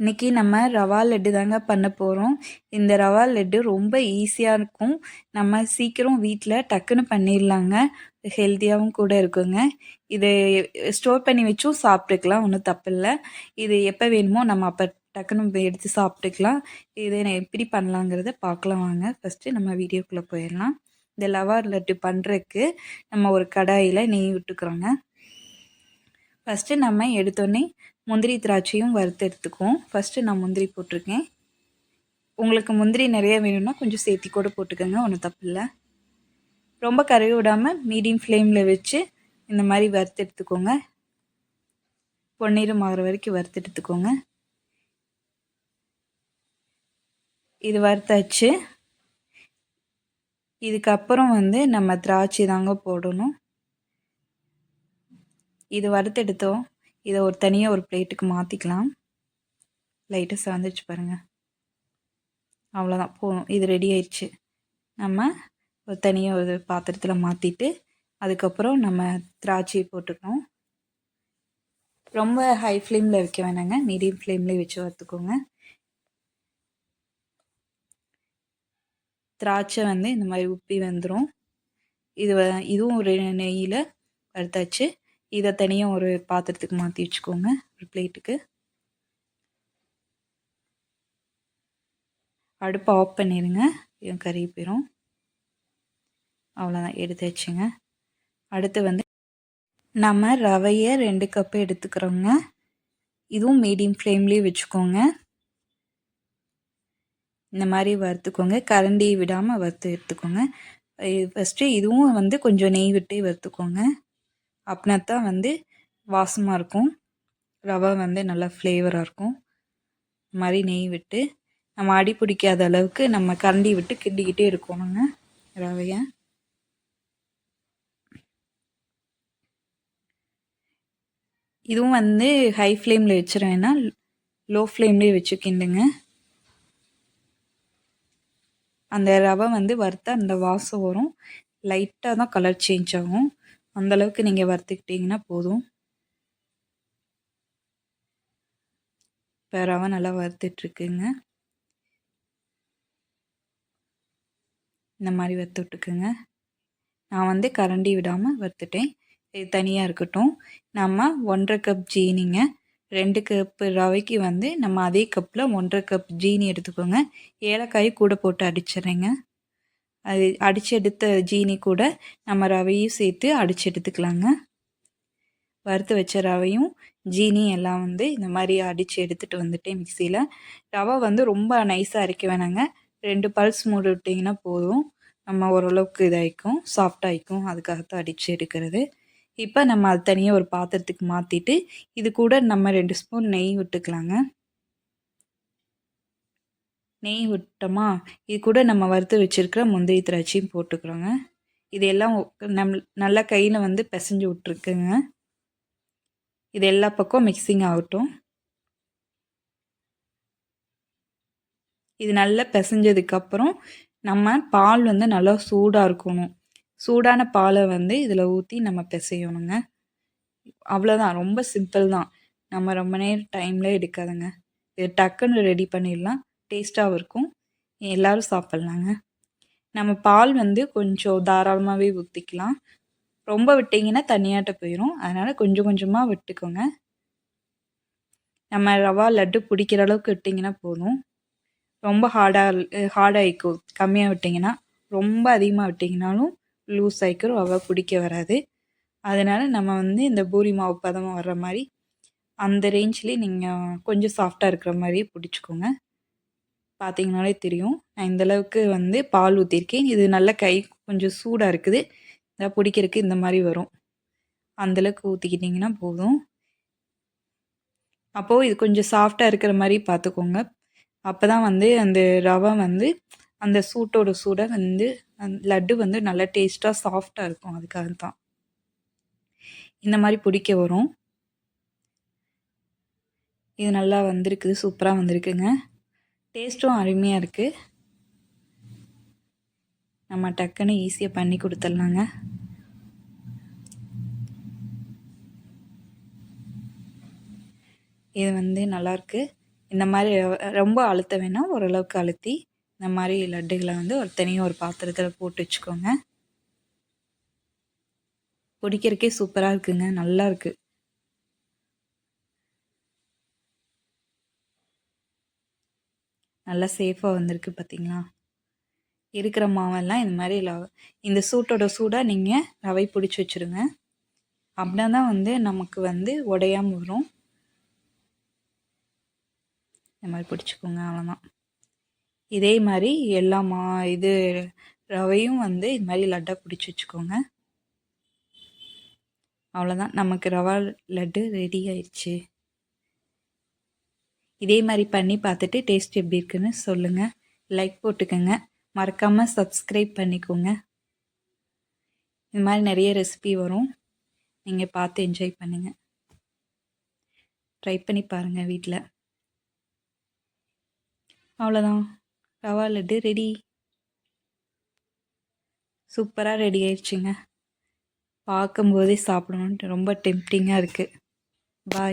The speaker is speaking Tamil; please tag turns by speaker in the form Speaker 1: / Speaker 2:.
Speaker 1: இன்றைக்கி நம்ம ரவா லட்டு தாங்க பண்ண போகிறோம் இந்த ரவா லட்டு ரொம்ப ஈஸியாக இருக்கும். நம்ம சீக்கிரம் வீட்டில் டக்குன்னு பண்ணிடலாங்க ஹெல்த்தியாகவும் கூட இருக்குங்க. இது ஸ்டோர் பண்ணி வச்சும் சாப்பிட்டுக்கலாம் ஒன்றும் தப்பில்லை. இது எப்போ வேணுமோ நம்ம அப்போ டக்குன்னு எடுத்து சாப்பிட்டுக்கலாம். இதை எப்படி பண்ணலாங்கிறத பார்க்கலாம் வாங்க. ஃபஸ்ட்டு நம்ம வீடியோக்குள்ளே போயிடலாம் இந்த லவா லட்டு பண்ணுறதுக்கு நம்ம ஒரு கடாயில் நெய் விட்டுக்கிறோங்க. ஃபஸ்ட்டு நம்ம எடுத்தோடனே முந்திரி திராட்சையும் வறுத்து எடுத்துக்குவோம். ஃபஸ்ட்டு நான் முந்திரி போட்டிருக்கேன். உங்களுக்கு முந்திரி நிறைய வேணும்னா கொஞ்சம் சேர்த்தி கூட போட்டுக்கோங்க ஒன்றும் தப்பு இல்லை. ரொம்ப கருவி விடாமல் மீடியம் ஃப்ளேமில் வச்சு இந்த மாதிரி வறுத்து எடுத்துக்கோங்க. பொன்னீரம் ஆகிற வரைக்கும் வறுத்து எடுத்துக்கோங்க. இது வறுத்தாச்சு. இதுக்கப்புறம் வந்து நம்ம திராட்சை தாங்க போடணும். இது வறுத்தெடுத்தோம் இதை ஒரு தனியாக ஒரு பிளேட்டுக்கு மாற்றிக்கலாம் லைட்டாக சாந்துருச்சு பாருங்கள் அவ்வளோதான் போதும். இது ரெடி ஆயிடுச்சு நம்ம ஒரு தனியாக ஒரு பாத்திரத்தில் மாற்றிட்டு அதுக்கப்புறம் நம்ம திராட்சை போட்டுக்கணும். ரொம்ப ஹை ஃப்ளேமில் வைக்க வேணாங்க. மீடியம் ஃப்ளேம்லேயே வச்சு வறுத்துக்கோங்க. திராட்சை வந்து இந்த மாதிரி உப்பி வந்துடும் இது இதுவும் ஒரு நெய்யில் வறுத்தாச்சு. இதை தனியாக ஒரு பாத்திரத்துக்கு மாற்றி வச்சுக்கோங்க ஒரு பிளேட்டுக்கு. அடுப்பை ஆஃப் பண்ணிடுங்க என் கறி போயிடும் அவ்வளோதான் எடுத்து வச்சுங்க. அடுத்து வந்து நம்ம ரவையை ரெண்டு கப்பு எடுத்துக்கிறோங்க. இதுவும் மீடியம் ஃப்ளேம்லேயே வச்சுக்கோங்க. இந்த மாதிரி வறுத்துக்கோங்க கரண்டி விடாமல் வறுத்து எடுத்துக்கோங்க. ஃபஸ்ட்டு இதுவும் வந்து கொஞ்சம் நெய் விட்டு வறுத்துக்கோங்க. அப்படின்னா தான் வந்து வாசமாக இருக்கும். ரவை வந்து நல்லா ஃப்ளேவராக இருக்கும். இந்த மாதிரி நெய் விட்டு நம்ம அடி பிடிக்காத அளவுக்கு நம்ம கரண்டி விட்டு கிண்டிக்கிட்டே இருக்கணுங்க ரவையை. இதுவும் வந்து ஹை ஃப்ளேமில் வச்சுருவேன்னா லோ ஃப்ளேம்லேயே வச்சு கிண்டுங்க. அந்த ரவை வந்து வறுத்த அந்த வாசம் வரும். லைட்டாக தான் கலர் சேஞ்ச் ஆகும். அந்தளவுக்கு நீங்கள் வறுத்துக்கிட்டிங்கன்னா போதும். இப்போ ரவை நல்லா வறுத்துட்ருக்குங்க. இந்த மாதிரி வறுத்து விட்டுக்குங்க நான் வந்து கரண்டி விடாமல் வறுத்துட்டேன். இது தனியாக இருக்கட்டும். நம்ம ஒன்றரை கப் ஜீனிங்க. ரெண்டு கப்பு ரவைக்கு வந்து நம்ம அதே கப்பில் ஒன்றரை கப் ஜீனி எடுத்துக்கோங்க. ஏலக்காய் கூட போட்டு அடிச்சிடுறேங்க. அது அடித்து எடுத்த ஜீனி கூட நம்ம ரவையும் சேர்த்து அடித்து எடுத்துக்கலாங்க வறுத்து வச்ச ரவையும் ஜீனி எல்லாம் வந்து இந்த மாதிரி அடித்து எடுத்துகிட்டு வந்துட்டேன் மிக்சியில் ரவை வந்து ரொம்ப நைஸாக அரைக்க வேணாங்க. ரெண்டு பல்ஸ் மூடி விட்டிங்கன்னா போதும். நம்ம ஓரளவுக்கு இதாகிக்கும் சாஃப்டாகிக்கும் அதுக்காகத்தான் அடித்து எடுக்கிறது. இப்போ நம்ம அது தனியாக ஒரு பாத்திரத்துக்கு மாற்றிட்டு இது கூட நம்ம ரெண்டு ஸ்பூன் நெய் விட்டுக்கலாங்க. நெய் விட்டோமா இது கூட நம்ம வறுத்து வச்சுருக்கிற முந்திரி திராட்சையும் போட்டுக்கிறோங்க. இது எல்லாம் நம் நல்லா கையில் வந்து பிசைஞ்சு விட்ருக்குங்க இது எல்லா பக்கம் மிக்சிங் ஆகட்டும். இது நல்லா பிசைஞ்சதுக்கப்புறம் நம்ம பால் வந்து நல்லா சூடாக இருக்கணும். சூடான பாலை வந்து இதில் ஊற்றி நம்ம பிசையணுங்க. அவ்வளோதான் ரொம்ப சிம்பிள் தான். நம்ம ரொம்ப நேரம் டைமில் எடுக்காதுங்க. இது டக்குன்னு ரெடி பண்ணிடலாம். டேஸ்ட்டாகவும் இருக்கும். எல்லோரும் சாப்பிட்லாங்க. நம்ம பால் வந்து கொஞ்சம் தாராளமாகவே ஊற்றிக்கலாம் ரொம்ப விட்டிங்கன்னா தண்ணியாட்ட போயிடும் அதனால் கொஞ்சம் கொஞ்சமாக விட்டுக்கோங்க. நம்ம ரவா லட்டு பிடிக்கிற அளவுக்கு விட்டிங்கன்னா போதும். ரொம்ப ஹார்டாக ஹார்டாகிக்கும் கம்மியாக விட்டிங்கன்னா ரொம்ப அதிகமாக விட்டிங்கனாலும் லூஸ் ஆகிக்கும் ரவா பிடிக்க வராது. அதனால் நம்ம வந்து இந்த பூரி மாவு பதமாக வர்ற மாதிரி அந்த ரேஞ்ச்லேயே நீங்கள் கொஞ்சம் சாஃப்டாக இருக்கிற மாதிரியே பிடிச்சிக்கோங்க. பார்த்தீங்கனாலே தெரியும். நான் இந்தளவுக்கு வந்து பால் ஊற்றிருக்கேன் இது நல்ல கை கொஞ்சம் சூடாக இருக்குது. இதை பிடிக்கிறதுக்கு இந்த மாதிரி வரும். அந்தளவுக்கு ஊற்றிக்கிட்டிங்கன்னா போதும். அப்போது இது கொஞ்சம் சாஃப்டாக இருக்கிற மாதிரி பார்த்துக்கோங்க அப்போ தான் வந்து அந்த ரவை வந்து அந்த சூட்டோட சூடை வந்து லட்டு வந்து நல்லா டேஸ்ட்டாக சாஃப்டாக இருக்கும். அதுக்காக தான் இந்த மாதிரி பிடிக்க வரும். இது நல்லா வந்திருக்குது. சூப்பராக வந்திருக்குங்க. டேஸ்ட்டும் அருமையாக இருக்குது நம்ம டக்குன்னு ஈஸியாக பண்ணி கொடுத்துட்லாங்க. இது வந்து நல்லாயிருக்கு இந்த மாதிரி ரொம்ப அழுத்த வேணாம். ஓரளவுக்கு அழுத்தி இந்த மாதிரி லட்டுகளை வந்து ஒரு தனியாக ஒரு பாத்திரத்தில் போட்டு வச்சுக்கோங்க. பிடிக்கிறக்கே சூப்பராக இருக்குங்க. நல்லா இருக்குது நல்லா சேஃபாக வந்திருக்கு பார்த்தீங்களா இருக்கிற மாவெல்லாம் இந்த மாதிரி லவ இந்த சூட்டோட சூடாக நீங்கள் ரவை பிடிச்சி வச்சுருங்க. அப்படின்னா தான் வந்து நமக்கு வந்து உடையாமல் வரும். இந்த மாதிரி பிடிச்சிக்கோங்க அவ்வளோதான் இதே மாதிரி எல்லா மா இது ரவையும் வந்து இது மாதிரி லட்டாக பிடிச்சி வச்சுக்கோங்க. அவ்வளோதான் நமக்கு ரவா லட்டு ரெடி ஆயிடுச்சு. இதே மாதிரி பண்ணி பார்த்துட்டு டேஸ்ட் எப்படி இருக்குன்னு சொல்லுங்கள் லைக் போட்டுக்கோங்க. மறக்காமல் சப்ஸ்கிரைப் பண்ணிக்கோங்க. இது மாதிரி நிறைய ரெசிபி வரும். நீங்கள் பார்த்து என்ஜாய் பண்ணுங்கள் ட்ரை பண்ணி பாருங்கள் வீட்டில் அவ்வளோதான் ரவா லட்டு ரெடி சூப்பராக ரெடி ஆயிடுச்சுங்க. பார்க்கும்போதே சாப்பிடணுன்ட்டு ரொம்ப டெம்டிங்காக இருக்குது பாய்